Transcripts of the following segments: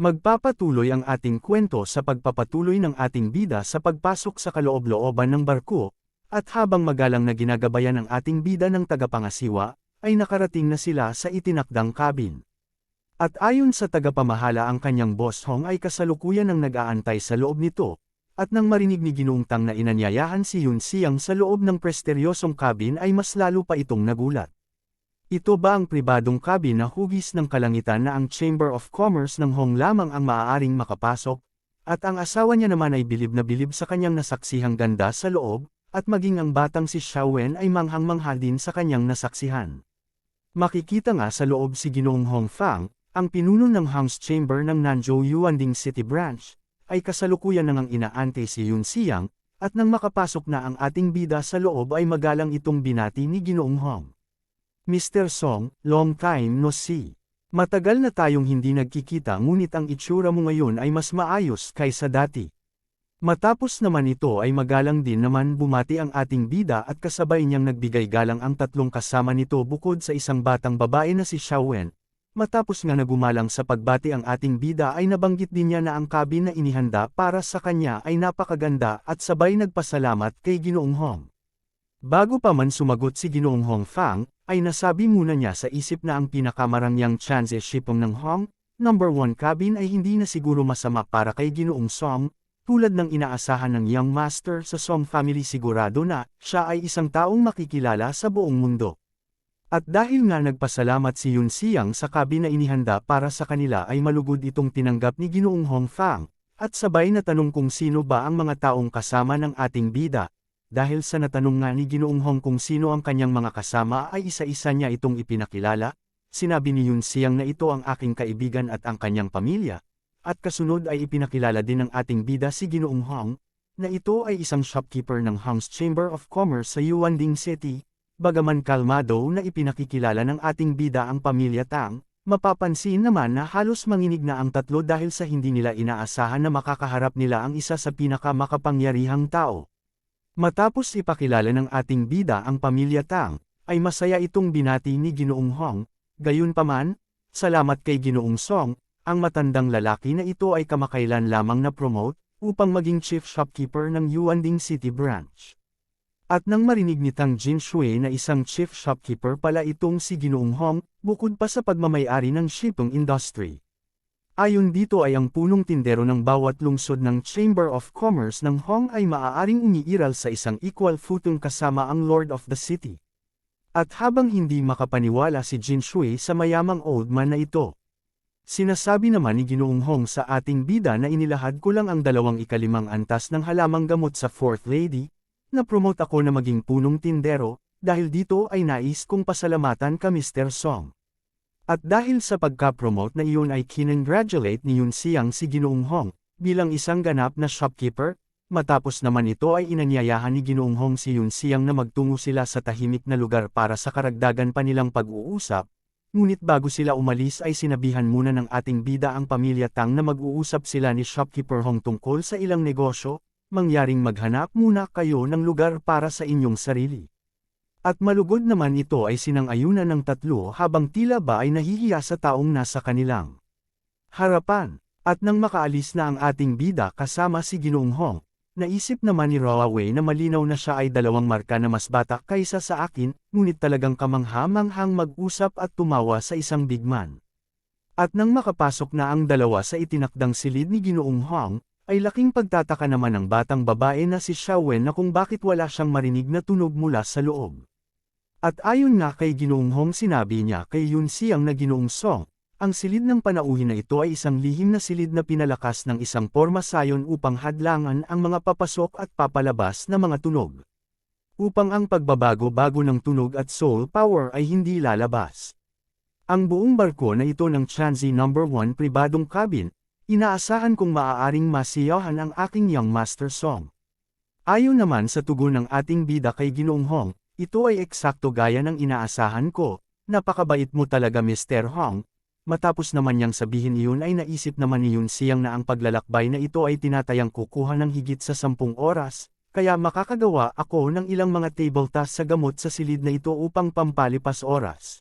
Magpapatuloy ang ating kwento sa pagpapatuloy ng ating bida sa pagpasok sa kaloob-looban ng barko, at habang magalang na ginagabayan ng ating bida ng tagapangasiwa, ay nakarating na sila sa itinakdang cabin. At ayon sa tagapamahala ang kanyang boss Hong ay kasalukuyan ng nag-aantay sa loob nito, at nang marinig ni Ginoong Tang na inanyayahan si Yun Siang sa loob ng presteryosong cabin ay mas lalo pa itong nagulat. Ito ba ang pribadong cabin na hugis ng kalangitan na ang Chamber of Commerce ng Hong lamang ang maaaring makapasok, at ang asawa niya naman ay bilib na bilib sa kanyang nasaksihang ganda sa loob, at maging ang batang si Xiaowen ay manghang-mangha din sa kanyang nasaksihan. Makikita nga sa loob si Ginoong Hong Fang, ang pinuno ng House Chamber ng Nanzhou Yuanding City Branch, ay kasalukuyan nang ang inaante si Yun Siang, at nang makapasok na ang ating bida sa loob ay magalang itong binati ni Ginoong Hong. Mr. Song, long time no see. Matagal na tayong hindi nagkikita ngunit ang itsura mo ngayon ay mas maayos kaysa dati. Matapos naman ito ay magalang din naman bumati ang ating bida at kasabay niyang nagbigay galang ang tatlong kasama nito bukod sa isang batang babae na si Xiaowen, Matapos nga nagumalang sa pagbati ang ating bida ay nabanggit din niya na ang cabin na inihanda para sa kanya ay napakaganda at sabay nagpasalamat kay Ginoong Hong. Bago pa man sumagot si Ginoong Hong Fang, ay nasabi muna niya sa isip na ang pinakamarangyang chance shipong ng Hong, number 1 cabin ay hindi na siguro masama para kay Ginoong Song, tulad ng inaasahan ng Young Master sa Song family sigurado na siya ay isang taong makikilala sa buong mundo. At dahil nga nagpasalamat si Yun Siang sa kabi na inihanda para sa kanila ay malugod itong tinanggap ni Ginoong Hong Fang, at sabay na tanong kung sino ba ang mga taong kasama ng ating bida. Dahil sa natanong nga ni Ginoong Hong kung sino ang kanyang mga kasama ay isa-isa niya itong ipinakilala, sinabi ni Yun Siang na ito ang aking kaibigan at ang kanyang pamilya, at kasunod ay ipinakilala din ng ating bida si Ginoong Hong, na ito ay isang shopkeeper ng Hong's Chamber of Commerce sa Yuanding City, Bagaman kalmado na ipinakikilala ng ating bida ang pamilya Tang, mapapansin naman na halos manginig na ang tatlo dahil sa hindi nila inaasahan na makakaharap nila ang isa sa pinakamakapangyarihang tao. Matapos ipakilala ng ating bida ang pamilya Tang, ay masaya itong binati ni Ginoong Hong, gayunpaman, salamat kay Ginoong Song, ang matandang lalaki na ito ay kamakailan lamang na promote, upang maging chief shopkeeper ng Yuanding City Branch. At nang marinig ni Tang Jinshui na isang chief shopkeeper pala itong si Ginoong Hong, bukod pa sa pagmamayari ng shipping industry. Ayon dito ay ang punong tindero ng bawat lungsod ng Chamber of Commerce ng Hong ay maaaring umiiral sa isang equal footing kasama ang Lord of the City. At habang hindi makapaniwala si Jinshui sa mayamang old man na ito, Sinasabi naman ni Ginoong Hong sa ating bida na inilahad ko lang ang dalawang ikalimang antas ng halamang gamot sa Fourth Lady, na-promote ako na maging punong tindero, dahil dito ay nais kong pasalamatan ka Mr. Song. At dahil sa pagka-promote na iyon ay kinongratulate ni Yun Siang si Ginoong Hong, bilang isang ganap na shopkeeper, matapos naman ito ay inanyayahan ni Ginoong Hong si Yun Siang na magtungo sila sa tahimik na lugar para sa karagdagan pa nilang pag-uusap, ngunit bago sila umalis ay sinabihan muna ng ating bida ang pamilya Tang na mag-uusap sila ni shopkeeper Hong tungkol sa ilang negosyo, mangyaring maghanap muna kayo ng lugar para sa inyong sarili. At malugod naman ito ay sinang-ayunan ng tatlo habang tila ba ay nahihiya sa taong nasa kanilang harapan. At nang makaalis na ang ating bida kasama si Ginoong Hong, naisip naman ni Rawaway na malinaw na siya ay dalawang marka na mas bata kaysa sa akin, ngunit talagang kamangha-manghang mag-usap at tumawa sa isang bigman. At nang makapasok na ang dalawa sa itinakdang silid ni Ginoong Hong, ay laking pagtataka naman ng batang babae na si Xiaowen na kung bakit wala siyang marinig na tunog mula sa loob. At ayon nga kay Ginoong Hong sinabi niya kay Yun Siang na Ginoong Song, ang silid ng panauhin na ito ay isang lihim na silid na pinalakas ng isang porma sayon upang hadlangan ang mga papasok at papalabas na mga tunog. Upang ang pagbabago-bago ng tunog at soul power ay hindi lalabas. Ang buong barko na ito ng Chanzi No. 1 pribadong cabin, Inaasahan kong maaaring masiyahan ang aking young master song. Ayon naman sa tugon ng ating bida kay Ginoong Hong, ito ay eksakto gaya ng inaasahan ko, napakabait mo talaga Mr. Hong. Matapos naman niyang sabihin iyon ay naisip naman niyon siyang na ang paglalakbay na ito ay tinatayang kukuha ng higit sa sampung oras, kaya makakagawa ako ng ilang mga table tasks sa gamot sa silid na ito upang pampalipas oras.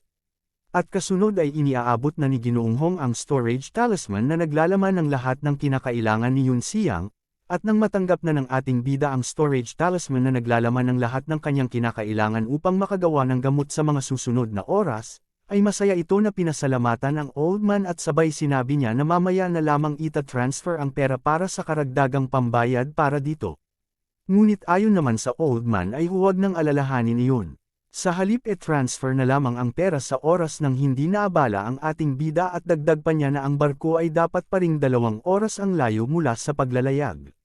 At kasunod ay iniaabot na ni Ginoong Hong ang storage talisman na naglalaman ng lahat ng kinakailangan ni Yun Siang, at nang matanggap na ng ating bida ang storage talisman na naglalaman ng lahat ng kanyang kinakailangan upang makagawa ng gamot sa mga susunod na oras, ay masaya ito na pinasalamatan ang old man at sabay sinabi niya na mamaya na lamang ita-transfer ang pera para sa karagdagang pambayad para dito. Ngunit ayon naman sa old man ay huwag nang alalahanin iyon. Sa halip e-transfer na lamang ang pera sa oras ng hindi naabala ang ating bida at dagdag pa niya na ang barko ay dapat pa ring dalawang oras ang layo mula sa paglalayag.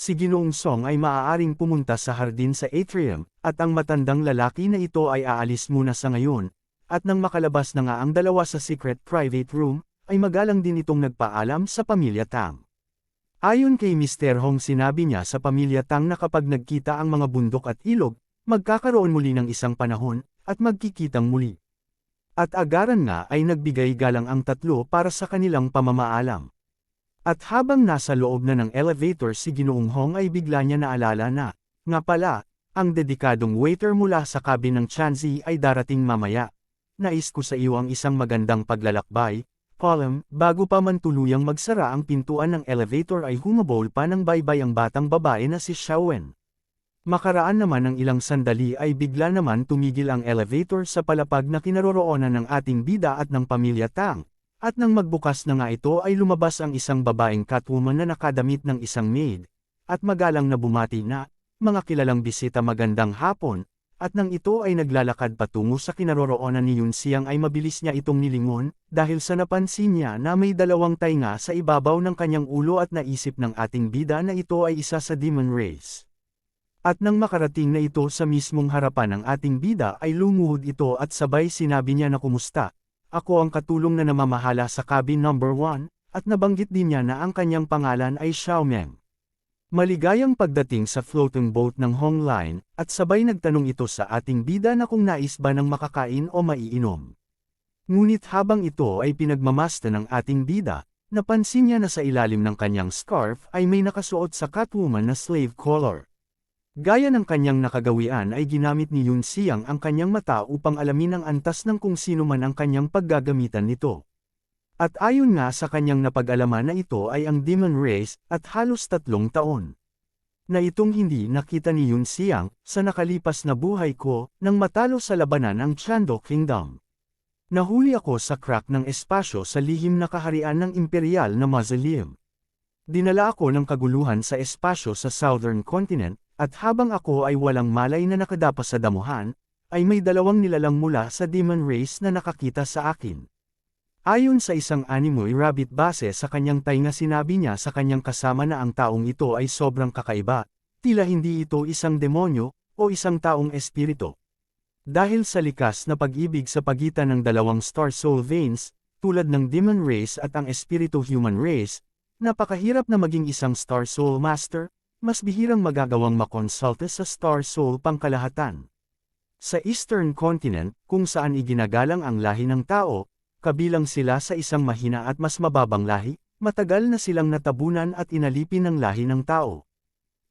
Si Ginoong Song ay maaaring pumunta sa hardin sa atrium, at ang matandang lalaki na ito ay aalis muna sa ngayon, at nang makalabas na nga ang dalawa sa secret private room, ay magalang din itong nagpaalam sa pamilya Tang. Ayon kay Mr. Hong sinabi niya sa pamilya Tang na kapag nagkita ang mga bundok at ilog, magkakaroon muli ng isang panahon, at magkikitang muli. At agaran nga ay nagbigay galang ang tatlo para sa kanilang pamamaalam. At habang nasa loob na ng elevator si Ginoong Hong ay bigla niya naalala na, nga pala, ang dedikadong waiter mula sa cabin ng Chanzi ay darating mamaya. Nais ko sa iyo ang isang magandang paglalakbay, column, bago pa man tuluyang magsara ang pintuan ng elevator ay humabol pa ng baybay ang batang babae na si Xiaowen. Makaraan naman ng ilang sandali ay bigla naman tumigil ang elevator sa palapag na kinaroroonan ng ating bida at ng pamilya Tang, at nang magbukas na nga ito ay lumabas ang isang babaeng catwoman na nakadamit ng isang maid, at magalang na bumati na, mga kilalang bisita magandang hapon, at nang ito ay naglalakad patungo sa kinaroroonan ni Yun Siang ay mabilis niya itong nilingon, dahil sa napansin niya na may dalawang tainga sa ibabaw ng kanyang ulo at naisip ng ating bida na ito ay isa sa demon race. At nang makarating na ito sa mismong harapan ng ating bida ay lumuhod ito at sabay sinabi niya na kumusta, ako ang katulong na namamahala sa cabin number 1, at nabanggit din niya na ang kanyang pangalan ay Xiaomeng. Maligayang pagdating sa floating boat ng Hong Line, at sabay nagtanong ito sa ating bida na kung nais ba ng makakain o maiinom. Ngunit habang ito ay pinagmamasta ng ating bida, napansin niya na sa ilalim ng kanyang scarf ay may nakasuot sa Catwoman na slave collar. Gaya ng kanyang nakagawian ay ginamit ni Yun Siang ang kanyang mata upang alamin ang antas ng kung sino man ang kanyang paggagamitan nito. At ayon nga sa kanyang napag-alaman na ito ay ang demon race, at halos tatlong taon. Na itong hindi nakita ni Yun Siang, sa nakalipas na buhay ko, nang matalo sa labanan ng Chando Kingdom. Nahuli ako sa crack ng espasyo sa lihim na kaharian ng imperial na mausoleum. Dinala ako ng kaguluhan sa espasyo sa southern continent, at habang ako ay walang malay na nakadapa sa damuhan, ay may dalawang nilalang mula sa demon race na nakakita sa akin. Ayon sa isang animoy rabbit base sa kanyang tainga sinabi niya sa kanyang kasama na ang taong ito ay sobrang kakaiba, tila hindi ito isang demonyo, o isang taong espiritu. Dahil sa likas na pag-ibig sa pagitan ng dalawang star soul veins, tulad ng demon race at ang espiritu human race, napakahirap na maging isang star soul master, mas bihirang magagawang makonsulte sa star soul pangkalahatan. Sa Eastern Continent, kung saan iginagalang ang lahi ng tao, kabilang sila sa isang mahina at mas mababang lahi, matagal na silang natabunan at inalipin ng lahi ng tao.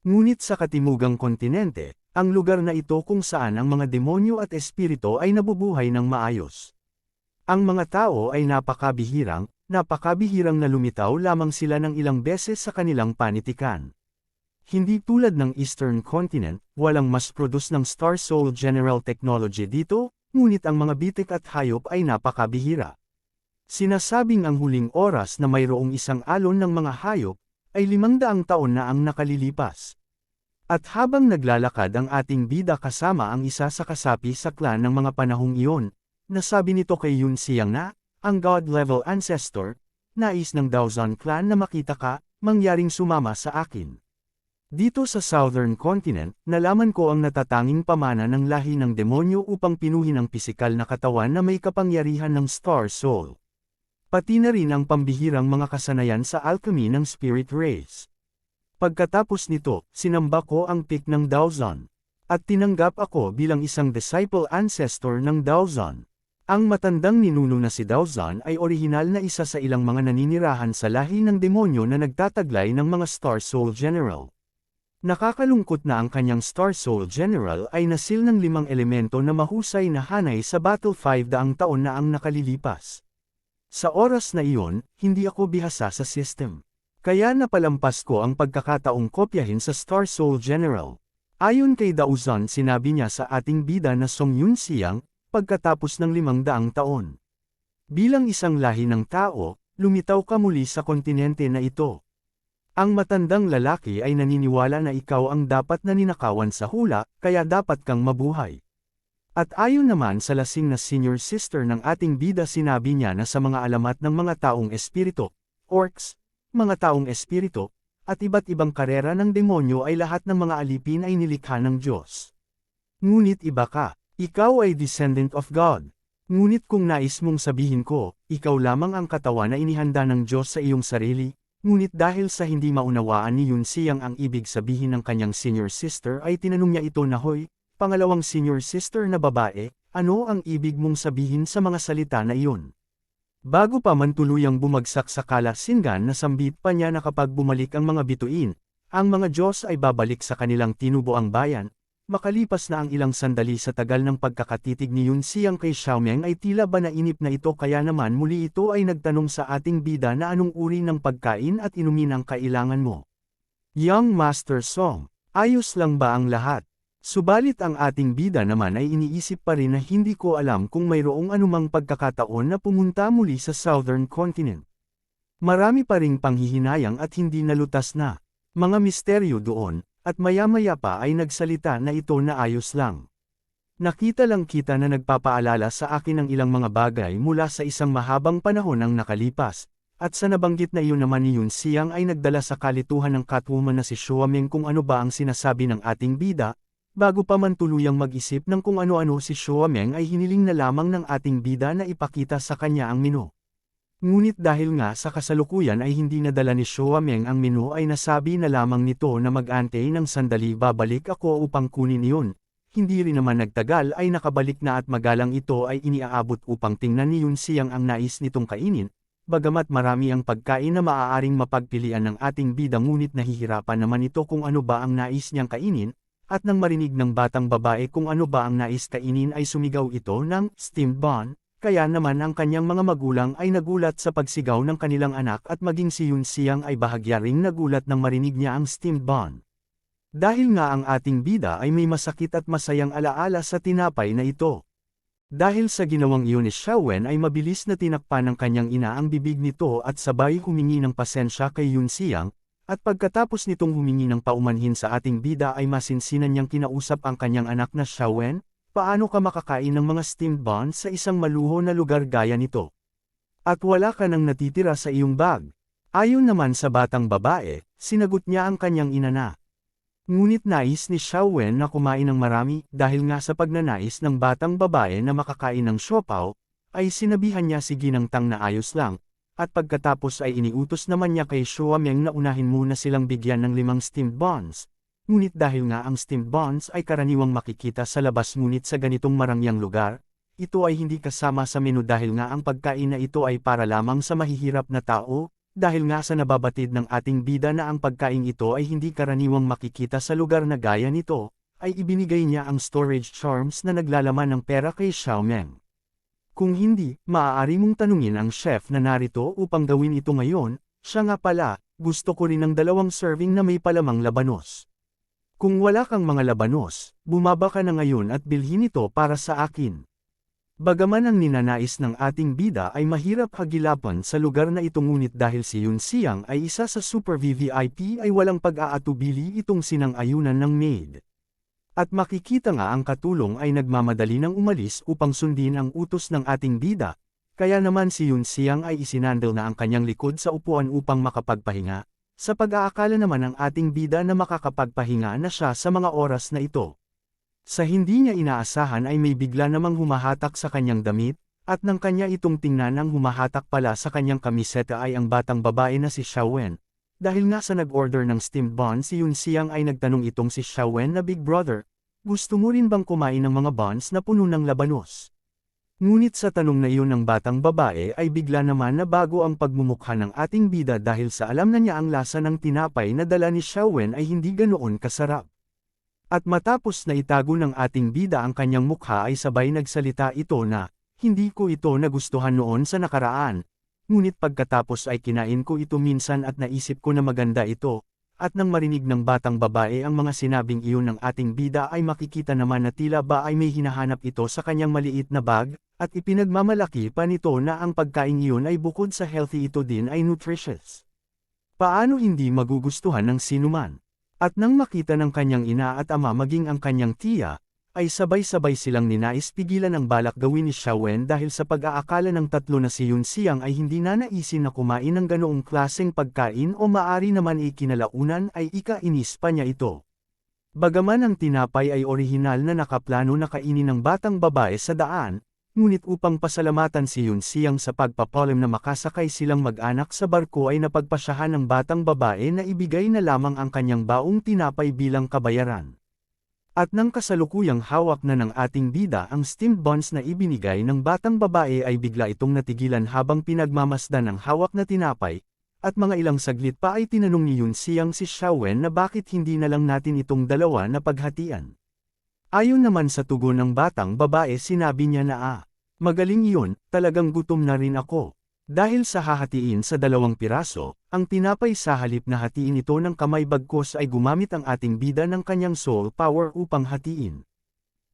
Ngunit sa katimugang kontinente, ang lugar na ito kung saan ang mga demonyo at espirito ay nabubuhay ng maayos. Ang mga tao ay napakabihirang, napakabihirang na lumitaw lamang sila ng ilang beses sa kanilang panitikan. Hindi tulad ng Eastern Continent, walang mas produce ng Star Soul General Technology dito, ngunit ang mga bitik at hayop ay napakabihira. Sinasabing ang huling oras na mayroong isang alon ng mga hayop, ay limangdaang taon na ang nakalilipas. At habang naglalakad ang ating bida kasama ang isa sa kasapi sa klan ng mga panahong iyon, nasabi nito kay Yun Siang na, ang God-level ancestor, nais ng Daozan clan na makita ka, mangyaring sumama sa akin. Dito sa Southern Continent, nalaman ko ang natatanging pamana ng lahi ng demonyo upang pinuhin ang pisikal na katawan na may kapangyarihan ng Star Soul pati na rin ang pambihirang mga kasanayan sa alchemy ng spirit race. Pagkatapos nito, sinamba ko ang pick ng Daozan. At tinanggap ako bilang isang disciple ancestor ng Daozan. Ang matandang ninuno na si Daozan ay orihinal na isa sa ilang mga naninirahan sa lahi ng demonyo na nagtataglay ng mga Star Soul General. Nakakalungkot na ang kanyang Star Soul General ay nasil ng limang elemento na mahusay na hanay sa Battle 5 daang taon na ang nakalilipas. Sa oras na iyon, hindi ako bihasa sa system. Kaya napalampas ko ang pagkakataong kopyahin sa Star Soul General. Ayon kay Dauzan sinabi niya sa ating bida na Song Yun Siyang, pagkatapos ng limang daang taon. Bilang isang lahi ng tao, lumitaw ka muli sa kontinente na ito. Ang matandang lalaki ay naniniwala na ikaw ang dapat na ninakawan sa hula, kaya dapat kang mabuhay. At ayon naman sa lasing na senior sister ng ating bida sinabi niya na sa mga alamat ng mga taong espirito, orcs, mga taong espirito, at iba't ibang karera ng demonyo ay lahat ng mga alipin ay nilikha ng Diyos. Ngunit iba ka, ikaw ay descendant of God. Ngunit kung nais mong sabihin ko, ikaw lamang ang katawan na inihanda ng Diyos sa iyong sarili, ngunit dahil sa hindi maunawaan ni Yun Siyang ang ibig sabihin ng kanyang senior sister ay tinanong niya ito na hoy, pangalawang senior sister na babae, ano ang ibig mong sabihin sa mga salita na iyon? Bago pa man tuluyang bumagsak sa kalasingan na sambit pa niya na kapag bumalik ang mga bituin, ang mga Diyos ay babalik sa kanilang tinubuang bayan, makalipas na ang ilang sandali sa tagal ng pagkakatitig ni Yun Siyang kay Xiaomeng ay tila ba nainip na ito kaya naman muli ito ay nagtanong sa ating bida na anong uri ng pagkain at inumin ang kailangan mo. Young Master Song, ayos lang ba ang lahat? Subalit ang ating bida naman ay iniisip pa rin na hindi ko alam kung mayroong anumang pagkakataon na pumunta muli sa Southern Continent. Marami pa ring panghihinayang at hindi nalutas na. Mga misteryo doon, at maya-maya pa ay nagsalita na ito na ayos lang. Nakita lang kita na nagpapaalala sa akin ng ilang mga bagay mula sa isang mahabang panahon ang nakalipas, at sa nabanggit na iyon naman ni Yun Siyang ay nagdala sa kalituhan ng Catwoman na si Shuameng kung ano ba ang sinasabi ng ating bida, Bago pa man tuluyang mag-isip ng kung ano-ano si Meng ay hiniling na lamang ng ating bida na ipakita sa kanya ang menu. Ngunit dahil nga sa kasalukuyan ay hindi nadala ni Meng ang menu ay nasabi na lamang nito na mag-antay ng sandali babalik ako upang kunin iyon. Hindi rin naman nagtagal ay nakabalik na at magalang ito ay iniaabot upang tingnan ni Yun Siyang ang nais nitong kainin, bagamat marami ang pagkain na maaaring mapagpilian ng ating bida ngunit nahihirapan naman ito kung ano ba ang nais niyang kainin, at nang marinig ng batang babae kung ano ba ang nais kainin ay sumigaw ito ng steamed bun, kaya naman ang kanyang mga magulang ay nagulat sa pagsigaw ng kanilang anak at maging si Yun Siyang ay bahagya ring nagulat nang marinig niya ang steamed bun. Dahil nga ang ating bida ay may masakit at masayang alaala sa tinapay na ito. Dahil sa ginawang iyon ni Xiaowen ay mabilis na tinakpan ng kanyang ina ang bibig nito at sabay humingi ng pasensya kay Yun Siyang, at pagkatapos nitong humingi ng paumanhin sa ating bida ay masinsinan niyang kinausap ang kanyang anak na Xiaowen, paano ka makakain ng mga steamed buns sa isang maluho na lugar gaya nito? At wala ka nang natitira sa iyong bag. Ayon naman sa batang babae, sinagot niya ang kanyang ina na. Ngunit nais ni Xiaowen na kumain ng marami dahil nga sa pagnanais ng batang babae na makakain ng siopaw, ay sinabihan niya si Ginang Tang na ayos lang, at pagkatapos ay iniutos naman niya kay Shuameng na unahin muna silang bigyan ng limang steamed buns. Ngunit dahil nga ang steamed buns ay karaniwang makikita sa labas ngunit sa ganitong marangyang lugar, ito ay hindi kasama sa menu dahil nga ang pagkain na ito ay para lamang sa mahihirap na tao, dahil nga sa nababatid ng ating bida na ang pagkain ito ay hindi karaniwang makikita sa lugar na gaya nito, ay ibinigay niya ang storage charms na naglalaman ng pera kay Xiaomeng. Kung hindi, maaari mong tanungin ang chef na narito upang gawin ito ngayon, siya nga pala, gusto ko rin ng dalawang serving na may palamang labanos. Kung wala kang mga labanos, bumaba ka na ngayon at bilhin ito para sa akin. Bagaman ang ninanais ng ating bida ay mahirap hagilapan sa lugar na ito ngunit dahil si Yun Siyang ay isa sa super VVIP ay walang pag-aatubili itong sinang-ayunan ng maid. At makikita nga ang katulong ay nagmamadali ng umalis upang sundin ang utos ng ating bida, kaya naman si Yun Siyang ay isinandal na ang kanyang likod sa upuan upang makapagpahinga, sa pag-aakala naman ng ating bida na makakapagpahinga na siya sa mga oras na ito. Sa hindi niya inaasahan ay may bigla namang humahatak sa kanyang damit, at nang kanya itong tingnan ang humahatak pala sa kanyang kamiseta ay ang batang babae na si Xiaowen, dahil nga sa nag-order ng steamed buns si Yun Siyang ay nagtanong itong si Xiaowen na big brother, gusto mo rin bang kumain ng mga buns na puno ng labanos? Ngunit sa tanong na iyon ng batang babae ay bigla naman na bago ang pagmumukha ng ating bida dahil sa alam na niya ang lasa ng tinapay na dala ni Xiaowen ay hindi ganoon kasarap. At matapos na itago ng ating bida ang kanyang mukha ay sabay nagsalita ito na, hindi ko ito nagustuhan noon sa nakaraan. Ngunit pagkatapos ay kinain ko ito minsan at naisip ko na maganda ito, at nang marinig ng batang babae ang mga sinabing iyon ng ating bida ay makikita naman na tila ba ay may hinahanap ito sa kanyang maliit na bag, at ipinagmamalaki pa nito na ang pagkain iyon ay bukod sa healthy ito din ay nutritious. Paano hindi magugustuhan ng sinuman? At nang makita ng kanyang ina at ama maging ang kanyang tiya, ay sabay-sabay silang ninais pigilan ang balak gawin ni Xiaowen dahil sa pag-aakala ng tatlo na si Yun Xiang ay hindi na naisin na kumain ng ganoong klaseng pagkain o maari naman ikinalaunan ay ikainis pa niya ito. Bagaman ang tinapay ay orihinal na nakaplano na kainin ng batang babae sa daan, ngunit upang pasalamatan si Yun Xiang sa pagpapolim na makasakay silang mag-anak sa barko ay napagpasyahan ng batang babae na ibigay na lamang ang kanyang baong tinapay bilang kabayaran. At nang kasalukuyang hawak na ng ating bida ang steamed buns na ibinigay ng batang babae ay bigla itong natigilan habang pinagmamasdan ng hawak na tinapay, at mga ilang saglit pa ay tinanong ni Yun Siyang si Xiaowen na bakit hindi na lang natin itong dalawa na paghatian. Ayon naman sa tugon ng batang babae sinabi niya na ah, magaling iyon, talagang gutom na rin ako. Dahil sa hahatiin sa dalawang piraso, ang tinapay sa halip na hatiin ito ng kamay bagkos ay gumamit ang ating bida ng kanyang soul power upang hatiin.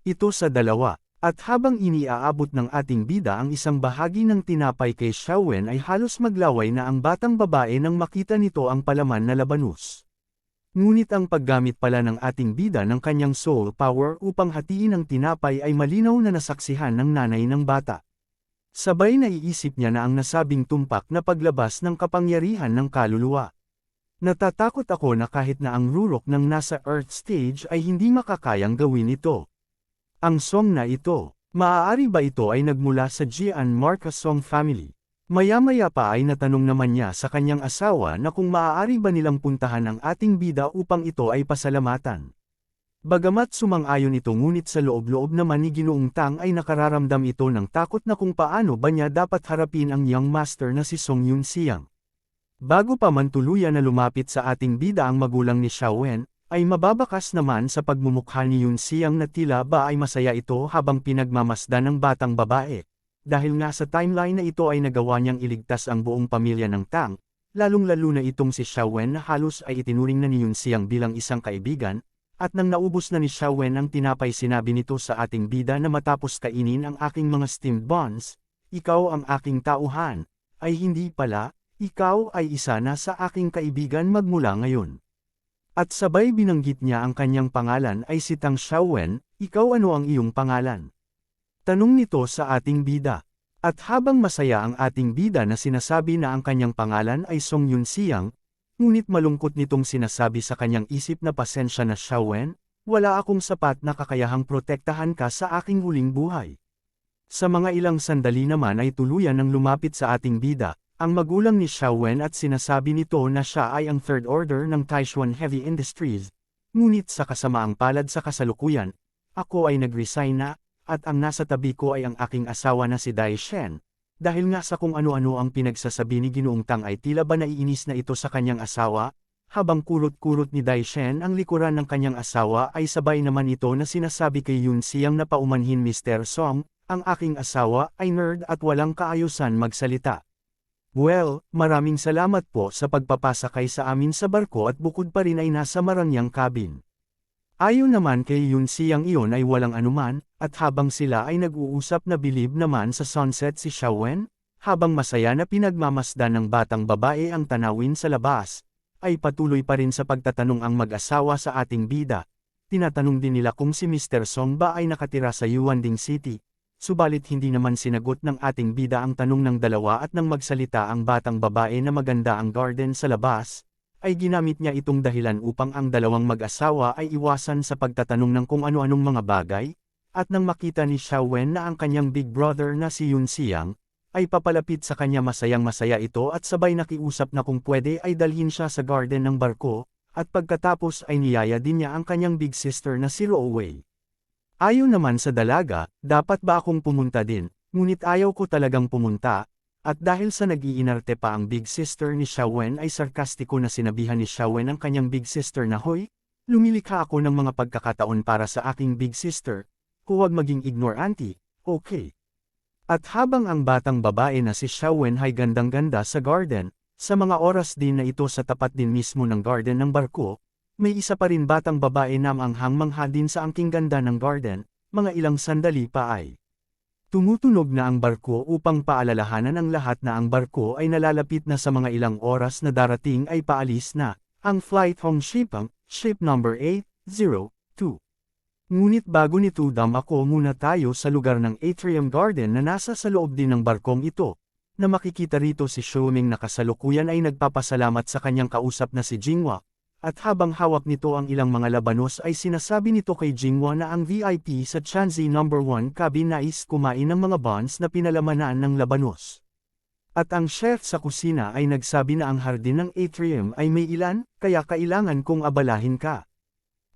Ito sa dalawa, at habang iniaabot ng ating bida ang isang bahagi ng tinapay kay Xiaowen ay halos maglaway na ang batang babae nang makita nito ang palaman na labanus. Ngunit ang paggamit pala ng ating bida ng kanyang soul power upang hatiin ang tinapay ay malinaw na nasaksihan ng nanay ng bata. Sabay naiisip niya na ang nasabing tumpak na paglabas ng kapangyarihan ng kaluluwa. Natatakot ako na kahit na ang rurok ng nasa Earth stage ay hindi makakayang gawin ito. Ang song na ito, maaari ba ito ay nagmula sa Gian Marca Song family? Maya-maya pa ay natanong naman niya sa kanyang asawa na kung maaari ba nilang puntahan ang ating bida upang ito ay pasalamatan. Bagamat sumang-ayon ito ngunit sa loob-loob naman ni Ginoong Tang ay nakararamdam ito ng takot na kung paano ba niya dapat harapin ang young master na si Song Yun Siang. Bago pa man tuluyan na lumapit sa ating bida ang magulang ni Xiaowen, ay mababakas naman sa pagmumukha ni Yun Siang na tila ba ay masaya ito habang pinagmamasdan ng batang babae. Dahil nga sa timeline na ito ay nagawa niyang iligtas ang buong pamilya ng Tang, lalong-lalo na itong si Xiaowen na halos ay itinuring na ni Yun Siang bilang isang kaibigan, at nang naubos na ni Xiaowen ang tinapay sinabi nito sa ating bida na matapos kainin ang aking mga steamed buns, ikaw ang aking tauhan, ay hindi pala, ikaw ay isa na sa aking kaibigan magmula ngayon. At sabay binanggit niya ang kanyang pangalan ay si Tang Xiaowen, ikaw ano ang iyong pangalan? Tanong nito sa ating bida. At habang masaya ang ating bida na sinasabi na ang kanyang pangalan ay Song Yun Siang, Ngunit malungkot nitong sinasabi sa kanyang isip na pasensya na Xiaowen, wala akong sapat na kakayahang protektahan ka sa aking huling buhay. Sa mga ilang sandali naman ay tuluyan ng lumapit sa ating bida, ang magulang ni Xiaowen at sinasabi nito na siya ay ang third order ng Taishuan Heavy Industries. Ngunit sa kasamaang palad sa kasalukuyan, ako ay nag-resign na, at ang nasa tabi ko ay ang aking asawa na si Dai Shen, dahil nga sa kung ano-ano ang pinagsasabi ni Ginoong Tang ay tila ba naiinis na ito sa kanyang asawa, habang kurot-kurot ni Dai Shen ang likuran ng kanyang asawa ay sabay naman ito na sinasabi kay Yun Siyang na paumanhin Mr. Song, ang aking asawa ay nerd at walang kaayusan magsalita. Well, maraming salamat po sa pagpapasakay sa amin sa barko at bukod pa rin ay nasa marangyang cabin. Ayon naman kay Yun Siyang iyon ay walang anuman, at habang sila ay nag-uusap na bilib naman sa sunset si Xiaowen, habang masaya na pinagmamasdan ng batang babae ang tanawin sa labas, ay patuloy pa rin sa pagtatanong ang mag-asawa sa ating bida. Tinatanong din nila kung si Mr. Song ba ay nakatira sa Yuanding City, subalit hindi naman sinagot ng ating bida ang tanong ng dalawa at nang magsalita ang batang babae na maganda ang garden sa labas, ay ginamit niya itong dahilan upang ang dalawang mag-asawa ay iwasan sa pagtatanong ng kung ano-anong mga bagay, at nang makita ni Xiaowen na ang kanyang big brother na si Yun Xiang, ay papalapit sa kanya masayang masaya ito at sabay nakiusap na kung pwede ay dalhin siya sa garden ng barko, at pagkatapos ay niyaya din niya ang kanyang big sister na si Wei. Ayon naman sa dalaga, dapat ba akong pumunta din, ngunit ayaw ko talagang pumunta, at dahil sa nag-iinarte pa ang big sister ni Xiaowen ay sarkastiko na sinabihan ni Xiaowen ang kanyang big sister na hoy, lumilikha ako ng mga pagkakataon para sa aking big sister, huwag maging ignore auntie, okay. At habang ang batang babae na si Xiaowen ay gandang-ganda sa garden, sa mga oras din na ito sa tapat din mismo ng garden ng barko, may isa pa rin batang babae na manghang-mangha din sa angking ganda ng garden, mga ilang sandali pa ay. Tumutunog na ang barko upang paalalahanan ang lahat na ang barko ay nalalapit na sa mga ilang oras na darating ay paalis na, ang flight home shipang, ship number 802. Ngunit bago nito ako muna tayo sa lugar ng atrium garden na nasa sa loob din ng barkong ito, na makikita rito si Xiaoming na kasalukuyan ay nagpapasalamat sa kanyang kausap na si Jinghua, at habang hawak nito ang ilang mga labanos ay sinasabi nito kay Jinghua na ang VIP sa Chanzi No. 1 cabin nais kumain ng mga buns na pinalamanan ng labanos. At ang chef sa kusina ay nagsabi na ang hardin ng atrium ay may ilan, kaya kailangan kong abalahin ka.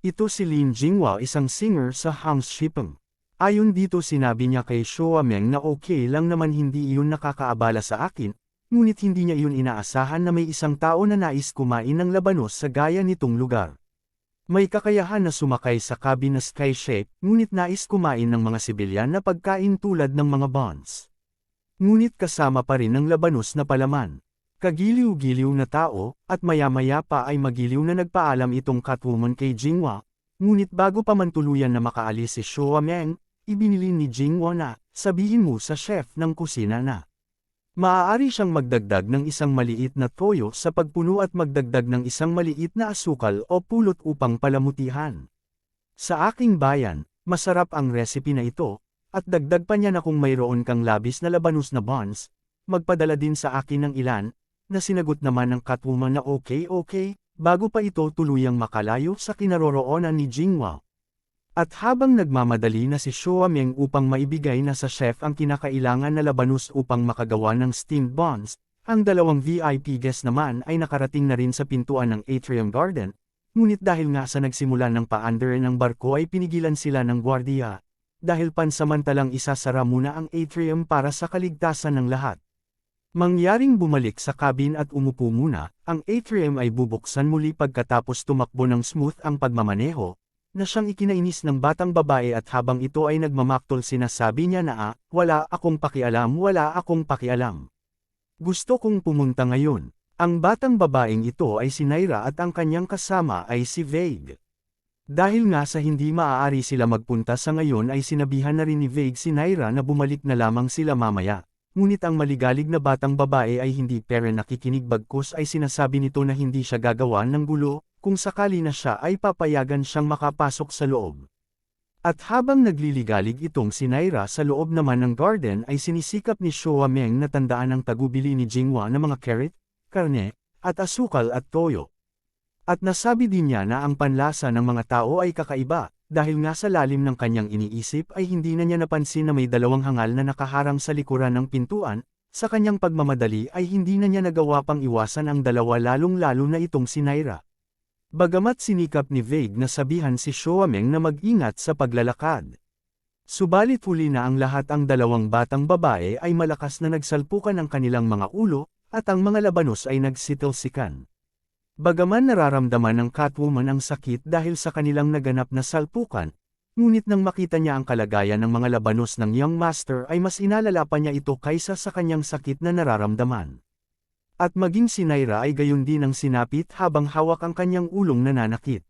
Ito si Lin Jinghua isang singer sa Hang's Shipeng. Ayon dito sinabi niya kay Shoa Meng na okay lang naman hindi iyon nakakaabala sa akin, ngunit hindi niya iyon inaasahan na may isang tao na nais kumain ng labanos sa gaya nitong lugar. May kakayahan na sumakay sa cabin na sky shape, ngunit nais kumain ng mga sibilyan na pagkain tulad ng mga buns. Ngunit kasama pa rin ng labanos na palaman. Kagiliw-giliw na tao, at maya-maya pa ay magiliw na nagpaalam itong Catwoman kay Jinghua, ngunit bago pa man tuluyan na makaalis si Shoa Meng, ibinili ni Jinghua na, sabihin mo sa chef ng kusina na. Maaari siyang magdagdag ng isang maliit na toyo sa pagpuno at magdagdag ng isang maliit na asukal o pulot upang palamutihan. Sa aking bayan, masarap ang recipe na ito, at dagdag pa niya na kung mayroon kang labis na labanus na buns, magpadala din sa akin ng ilan, na sinagot naman ng Catwoman na okay okay, bago pa ito tuluyang makalayo sa kinaroroonan ni Jinghua. At habang nagmamadali na si Shua Meng upang maibigay na sa chef ang kinakailangan na labanus upang makagawa ng steamed buns, ang dalawang VIP guest naman ay nakarating na rin sa pintuan ng Atrium Garden, ngunit dahil nga sa nagsimula ng paandar ng barko ay pinigilan sila ng gwardiya, dahil pansamantalang isasara muna ang atrium para sa kaligtasan ng lahat. Mangyaring bumalik sa cabin at umupo muna, ang atrium ay bubuksan muli pagkatapos tumakbo ng smooth ang pagmamaneho, na siyang ikinainis ng batang babae at habang ito ay nagmamaktol sinasabi niya na ah, wala akong pakialam wala akong pakialam. Gusto kong pumunta ngayon. Ang batang babaeng ito ay si Naira at ang kanyang kasama ay si Vague. Dahil nga sa hindi maaari sila magpunta sa ngayon ay sinabihan na rin ni Vague si Naira na bumalik na lamang sila mamaya. Ngunit ang maligalig na batang babae ay hindi pera nakikinig bagkus ay sinasabi nito na hindi siya gagawa ng gulo, kung sakali na siya ay papayagan siyang makapasok sa loob. At habang nagliligalig itong si Naira sa loob naman ng garden ay sinisikap ni Showa Meng na tandaan ang tagubili ni Jinghua ng mga carrot, karne, at asukal at toyo. At nasabi din niya na ang panlasa ng mga tao ay kakaiba, dahil nga sa lalim ng kanyang iniisip ay hindi na niya napansin na may dalawang hangal na nakaharang sa likuran ng pintuan, sa kanyang pagmamadali ay hindi na niya nagawa pang iwasan ang dalawa lalong-lalo na itong si Naira. Bagamat sinikap ni Vague na sabihan si Shoameng na mag-ingat sa paglalakad. Subalit huli na ang lahat ang dalawang batang babae ay malakas na nagsalpukan ang kanilang mga ulo, at ang mga labanos ay nagsitilsikan. Bagaman nararamdaman ng Catwoman ang sakit dahil sa kanilang naganap na salpukan, ngunit nang makita niya ang kalagayan ng mga labanos ng Young Master ay mas inalala pa niya ito kaysa sa kanyang sakit na nararamdaman. At maging si Naira ay gayon din ang sinapit habang hawak ang kanyang ulong nananakit.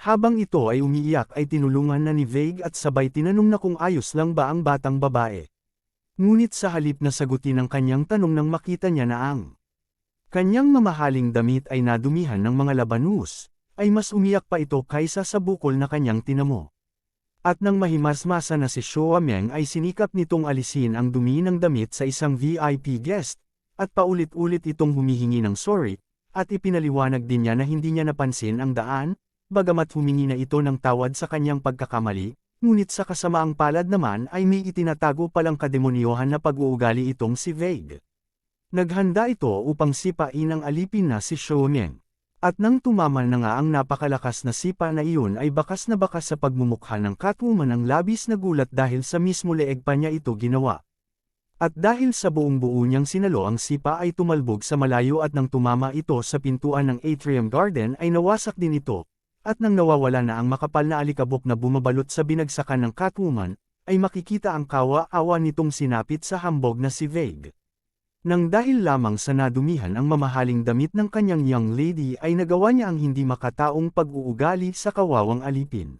Habang ito ay umiiyak ay tinulungan na ni Vague at sabay tinanong na kung ayos lang ba ang batang babae. Ngunit sa halip na sagutin ang kanyang tanong nang makita niya na ang kanyang mamahaling damit ay nadumihan ng mga labanus, ay mas umiyak pa ito kaysa sa bukol na kanyang tinamo. At nang mahimasmasa na si Shoa Meng ay sinikap nitong alisin ang dumi ng damit sa isang VIP guest, at paulit-ulit itong humihingi ng sorry, at ipinaliwanag din niya na hindi niya napansin ang daan, bagamat humingi na ito ng tawad sa kanyang pagkakamali, ngunit sa kasamaang palad naman ay may itinatago palang kademonyohan na pag-uugali itong si Vague. Naghanda ito upang sipain ang alipin na si Shonen. At nang tumaman na nga ang napakalakas na sipa na iyon ay bakas na bakas sa pagmumukha ng Catwoman ang labis na gulat dahil sa mismo leeg pa niya ito ginawa. At dahil sa buong buo niyang sinalo ang sipa ay tumalbog sa malayo at nang tumama ito sa pintuan ng atrium garden ay nawasak din ito, at nang nawawala na ang makapal na alikabok na bumabalot sa binagsakan ng Catwoman, ay makikita ang kawa-awa nitong sinapit sa hambog na si Vague. Nang dahil lamang sa nadumihan ang mamahaling damit ng kanyang young lady ay nagawa niya ang hindi makataong pag-uugali sa kawawang alipin.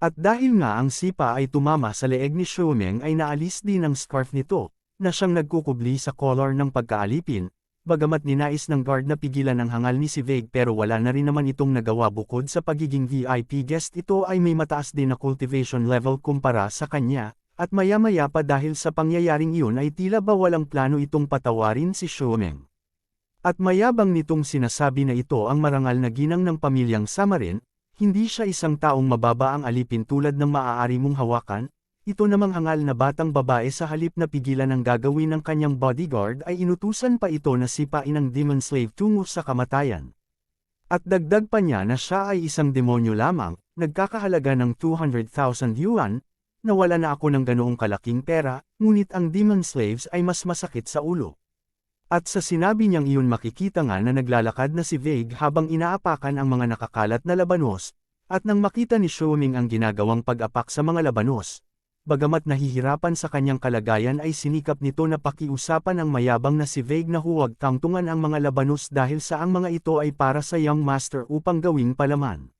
At dahil nga ang sipa ay tumama sa leeg ni Xiaomeng ay naalis din ang scarf nito, na siyang nagkukubli sa collar ng pagkaalipin, bagamat ninais ng guard na pigilan ang hangal ni si Vague pero wala na rin naman itong nagawa bukod sa pagiging VIP guest ito ay may mataas din na cultivation level kumpara sa kanya, at maya-maya pa dahil sa pangyayaring iyon ay tila ba walang plano itong patawarin si Xiaomeng. At mayabang nitong sinasabi na ito ang marangal na ginang ng pamilyang Samarin, hindi siya isang taong mababa ang alipin tulad ng maaari mong hawakan, ito namang hangal na batang babae sa halip na pigilan ang gagawin ng kanyang bodyguard ay inutusan pa ito na sipain ang demon slave tungo sa kamatayan. At dagdag pa niya na siya ay isang demonyo lamang, nagkakahalaga ng 200,000 yuan, na wala na ako ng ganoong kalaking pera, ngunit ang demon slaves ay mas masakit sa ulo. At sa sinabi niyang iyon makikita nga na naglalakad na si Vague habang inaapakan ang mga nakakalat na labanos, at nang makita ni Xiaoming ang ginagawang pag-apak sa mga labanos, bagamat nahihirapan sa kanyang kalagayan ay sinikap nito na pakiusapan ang mayabang na si Vague na huwag tangtungan ang mga labanos dahil sa ang mga ito ay para sa young master upang gawing palaman.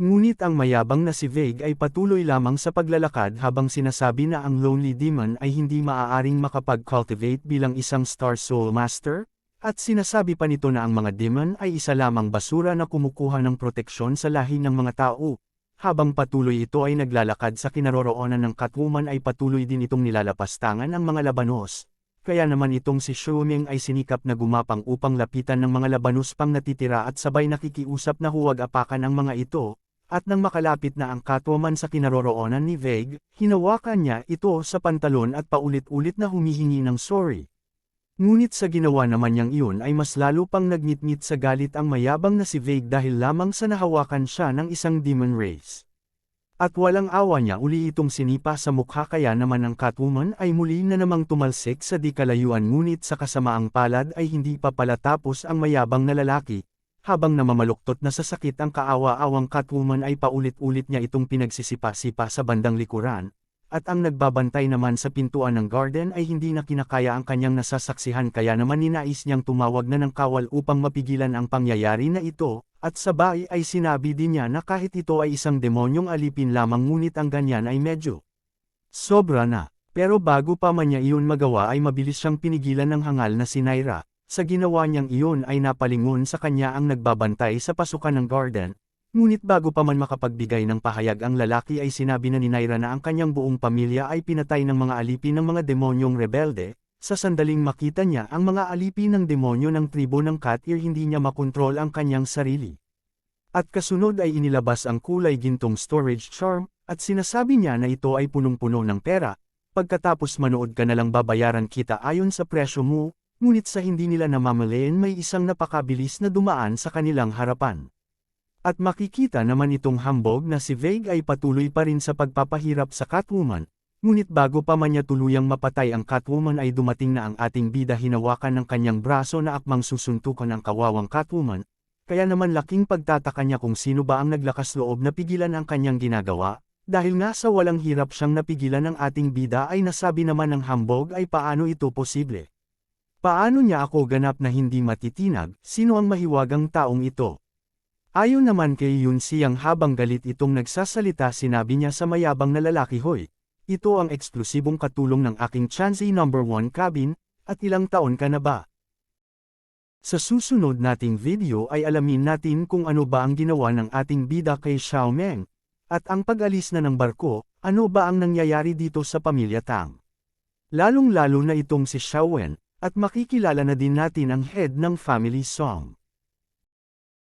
Ngunit ang mayabang na si Vague ay patuloy lamang sa paglalakad habang sinasabi na ang Lonely Demon ay hindi maaaring makapag-cultivate bilang isang Star Soul Master, at sinasabi pa nito na ang mga demon ay isa lamang basura na kumukuha ng proteksyon sa lahi ng mga tao. Habang patuloy ito ay naglalakad sa kinaroroonan ng Catwoman ay patuloy din itong nilalapastangan ang mga labanos. Kaya naman itong si Xiaoming ay sinikap na gumapang upang lapitan ng mga labanos pang natitira at sabay nakikiusap na huwag apakan ang mga ito, at nang makalapit na ang Catwoman sa kinaroroonan ni Vague, hinawakan niya ito sa pantalon at paulit-ulit na humihingi ng sorry. Ngunit sa ginawa naman niyang iyon ay mas lalo pang nagnitnit sa galit ang mayabang na si Vague dahil lamang sa nahawakan siya ng isang demon race. At walang awa niya uli itong sinipa sa mukha kaya naman ang Catwoman ay muli na namang tumalsik sa di kalayuan ngunit sa kasamaang palad ay hindi pa pala tapos ang mayabang na lalaki, habang namamaluktot na sa sakit ang kaawa-awang Catwoman ay paulit-ulit niya itong pinagsisipa-sipa sa bandang likuran, at ang nagbabantay naman sa pintuan ng garden ay hindi na kinakaya ang kanyang nasasaksihan kaya naman ninais niyang tumawag na ng kawal upang mapigilan ang pangyayari na ito, at sabay ay sinabi din niya na kahit ito ay isang demonyong alipin lamang ngunit ang ganyan ay medyo sobra na. Pero bago pa man niya iyon magawa ay mabilis siyang pinigilan ng hangal na si Naira, sa ginawa niyang iyon ay napalingon sa kanya ang nagbabantay sa pasukan ng garden, ngunit bago pa man makapagbigay ng pahayag ang lalaki ay sinabi na ni Naira na ang kanyang buong pamilya ay pinatay ng mga alipin ng mga demonyong rebelde, sa sandaling makita niya ang mga alipin ng demonyo ng tribo ng Cat Ear hindi niya makontrol ang kanyang sarili. At kasunod ay inilabas ang kulay gintong storage charm, at sinasabi niya na ito ay punong-puno ng pera, pagkatapos manood ka na lang babayaran kita ayon sa presyo mo, ngunit sa hindi nila namamalayan may isang napakabilis na dumaan sa kanilang harapan. At makikita naman itong hambog na si Vague ay patuloy pa rin sa pagpapahirap sa Catwoman, ngunit bago pa man niya tuluyang mapatay ang Catwoman ay dumating na ang ating bida hinawakan ng kanyang braso na akmang susuntukan ang kawawang Catwoman, kaya naman laking pagtataka niya kung sino ba ang naglakas loob na pigilan ang kanyang ginagawa, dahil nga sa walang hirap siyang napigilan ng ating bida ay nasabi naman ng hambog ay paano ito posible. Paano niya ako ganap na hindi matitinag, sino ang mahiwagang taong ito? Ayon naman kay Yun Siyang habang galit itong nagsasalita sinabi niya sa mayabang na lalaki hoy, ito ang eksklusibong katulong ng aking Chansey number 1 cabin, at ilang taon ka na ba? Sa susunod nating video ay alamin natin kung ano ba ang ginawa ng ating bida kay Xiao Meng, at ang pag-alis na ng barko, ano ba ang nangyayari dito sa pamilya Tang. Lalong-lalo na itong si Xiao Wen, at makikilala na din natin ang head ng family song.